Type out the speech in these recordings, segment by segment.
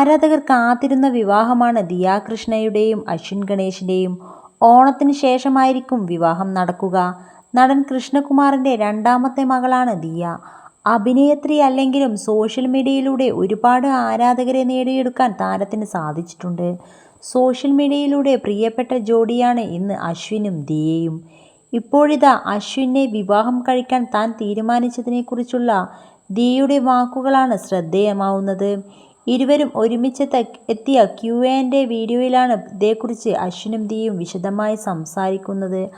ആരാധകർ കാത്തിരുന്ന വിവാഹമാണ് ദിയാകൃഷ്ണയുടെയും അശ്വിൻ ഗണേഷിന്റെയും ഓണത്തിന് ശേഷമായിരിക്കും വിവാഹം നടക്കുക. നടൻ കൃഷ്ണകുമാറിന്റെ രണ്ടാമത്തെ മകളാണ് ദിയ. അഭിനേത്രി അല്ലെങ്കിലും സോഷ്യൽ മീഡിയയിലൂടെ ഒരുപാട് ആരാധകരെ നേടിയെടുക്കാൻ താരത്തിന് സാധിച്ചിട്ടുണ്ട്. സോഷ്യൽ മീഡിയയിലൂടെ പ്രിയപ്പെട്ട ജോഡിയാണ് ഇന്ന് അശ്വിനും ദിയയും. ഇപ്പോഴിതാ അശ്വിനെ വിവാഹം കഴിക്കാൻ താൻ തീരുമാനിച്ചതിനെക്കുറിച്ചുള്ള ദിയയുടെ വാക്കുകളാണ് ശ്രദ്ധേയമാവുന്നത്. ഇരുവരും ഒരുമിച്ച് എത്തിയ ക്യു എന്റെ വീഡിയോയിലാണ് ഇതേക്കുറിച്ച് അശ്വിനും ദിയും വിശദമായി സംസാരിക്കുന്നത്.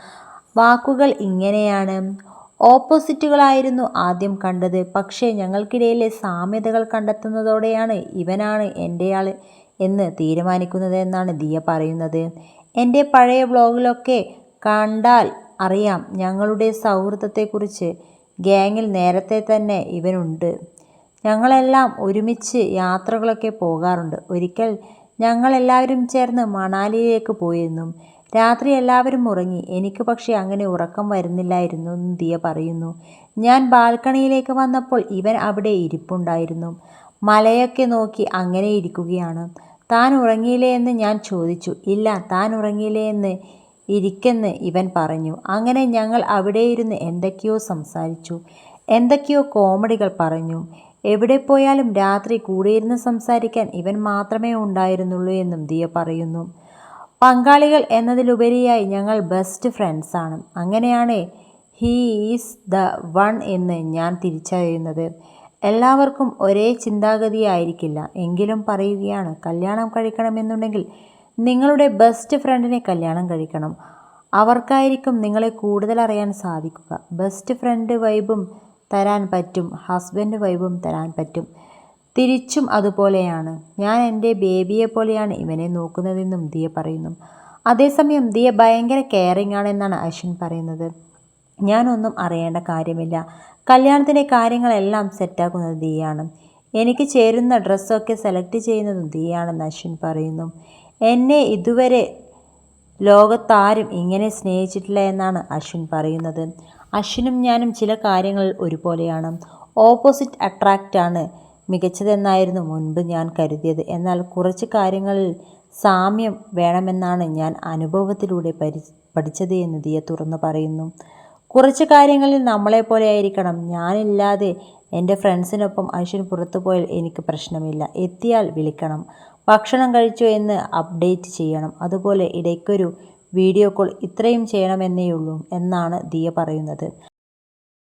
വാക്കുകൾ ഇങ്ങനെയാണ്. ഓപ്പോസിറ്റുകളായിരുന്നു ആദ്യം കണ്ടത്. പക്ഷേ ഞങ്ങൾക്കിടയിലെ സാമ്യതകൾ കണ്ടെത്തുന്നതോടെയാണ് ഇവനാണ് എന്റെ ആൾ എന്ന് തീരുമാനിക്കുന്നത് എന്നാണ് ദിയ പറയുന്നത്. എന്റെ പഴയ വ്ളോഗിലൊക്കെ കണ്ടാൽ അറിയാം ഞങ്ങളുടെ സൗഹൃദത്തെക്കുറിച്ച് ഗ്യാങ്ങിൽ നേരത്തെ തന്നെ ഇവനുണ്ട്. ഞങ്ങളെല്ലാം ഒരുമിച്ച് യാത്രകളൊക്കെ പോകാറുണ്ട്. ഒരിക്കൽ ഞങ്ങളെല്ലാവരും ചേർന്ന് മണാലിയിലേക്ക് പോയിരുന്നു. രാത്രി എല്ലാവരും ഉറങ്ങി. എനിക്ക് പക്ഷേ അങ്ങനെ ഉറക്കം വരുന്നില്ലായിരുന്നു എന്ന് ദിയ പറയുന്നു. ഞാൻ ബാൽക്കണിയിലേക്ക് വന്നപ്പോൾ ഇവൻ അവിടെ ഇരിപ്പുണ്ടായിരുന്നു. മലയൊക്കെ നോക്കി അങ്ങനെ ഇരിക്കുകയാണ്. താൻ ഉറങ്ങിയില്ലേ എന്ന് ഞാൻ ചോദിച്ചു. ഇല്ല താൻ ഉറങ്ങിയില്ലേ എന്ന് ഇരിക്കെന്ന് ഇവൻ പറഞ്ഞു. അങ്ങനെ ഞങ്ങൾ അവിടെ ഇരുന്ന് എന്തൊക്കെയോ സംസാരിച്ചു. എന്തൊക്കെയോ കോമഡികൾ പറഞ്ഞു. എവിടെ പോയാലും രാത്രി കൂടിയിരുന്ന് സംസാരിക്കാൻ ഇവൻ മാത്രമേ ഉണ്ടായിരുന്നുള്ളൂ എന്നും ദിയ പറയുന്നു. പങ്കാളികൾ എന്നതിലുപരിയായി ഞങ്ങൾ ബെസ്റ്റ് ഫ്രണ്ട്സാണ് അങ്ങനെയാണ് ഹീ ഈസ് ദ വൺ എന്ന് ഞാൻ തിരിച്ചറിയുന്നത്. എല്ലാവർക്കും ഒരേ ചിന്താഗതിയായിരിക്കില്ല. എങ്കിലും പറയുകയാണ് കല്യാണം കഴിക്കണമെന്നുണ്ടെങ്കിൽ നിങ്ങളുടെ ബെസ്റ്റ് ഫ്രണ്ടിനെ കല്യാണം കഴിക്കണം. അവർക്കായിരിക്കും നിങ്ങളെ കൂടുതൽ അറിയാൻ സാധിക്കുക. ബെസ്റ്റ് ഫ്രണ്ട് വൈബും തരാൻ പറ്റും. ഹസ്ബൻഡ് വൈബും തരാൻ പറ്റും. തിരിച്ചും അതുപോലെയാണ്. ഞാൻ എന്റെ ബേബിയെ പോലെയാണ് ഇവനെ നോക്കുന്നതെന്നും ദിയ പറയുന്നു. അതേസമയം ദിയ ഭയങ്കര കെയറിംഗ് ആണെന്നാണ് അശ്വിൻ പറയുന്നത്. ഞാനൊന്നും അറിയേണ്ട കാര്യമില്ല. കല്യാണത്തിന്റെ കാര്യങ്ങളെല്ലാം സെറ്റാക്കുന്നത് ദിയാണ് എനിക്ക് ചേരുന്ന ഡ്രസ്സൊക്കെ സെലക്ട് ചെയ്യുന്നതും ദിയാണെന്ന് അശ്വിൻ പറയുന്നു. എന്നെ ഇതുവരെ ലോകത്താരും ഇങ്ങനെ സ്നേഹിച്ചിട്ടില്ല എന്നാണ് അശ്വിൻ പറയുന്നത്. അശ്വിനും ഞാനും ചില കാര്യങ്ങൾ ഒരുപോലെയാണ്. ഓപ്പോസിറ്റ് അട്രാക്റ്റാണ് മികച്ചതെന്നായിരുന്നു മുൻപ് ഞാൻ കരുതിയത്. എന്നാൽ കുറച്ച് കാര്യങ്ങളിൽ സാമ്യം വേണമെന്നാണ് ഞാൻ അനുഭവത്തിലൂടെ പരി പഠിച്ചത് എന്ന് ദിയ തുറന്നു പറയുന്നു. കുറച്ച് കാര്യങ്ങളിൽ നമ്മളെപ്പോലെ ആയിരിക്കണം. ഞാനില്ലാതെ എന്റെ ഫ്രണ്ട്സിനൊപ്പം അശ്വിൻ പുറത്തു പോയാൽ എനിക്ക് പ്രശ്നമില്ല. എത്തിയാൽ വിളിക്കണം. ഭക്ഷണം കഴിച്ചോ എന്ന് അപ്ഡേറ്റ് ചെയ്യണം. അതുപോലെ ഇടയ്ക്കൊരു വീഡിയോ കോൾ ഇത്രയും ചെയ്യണമെന്നേയുള്ളൂ എന്നാണ് ദിയ പറയുന്നത്.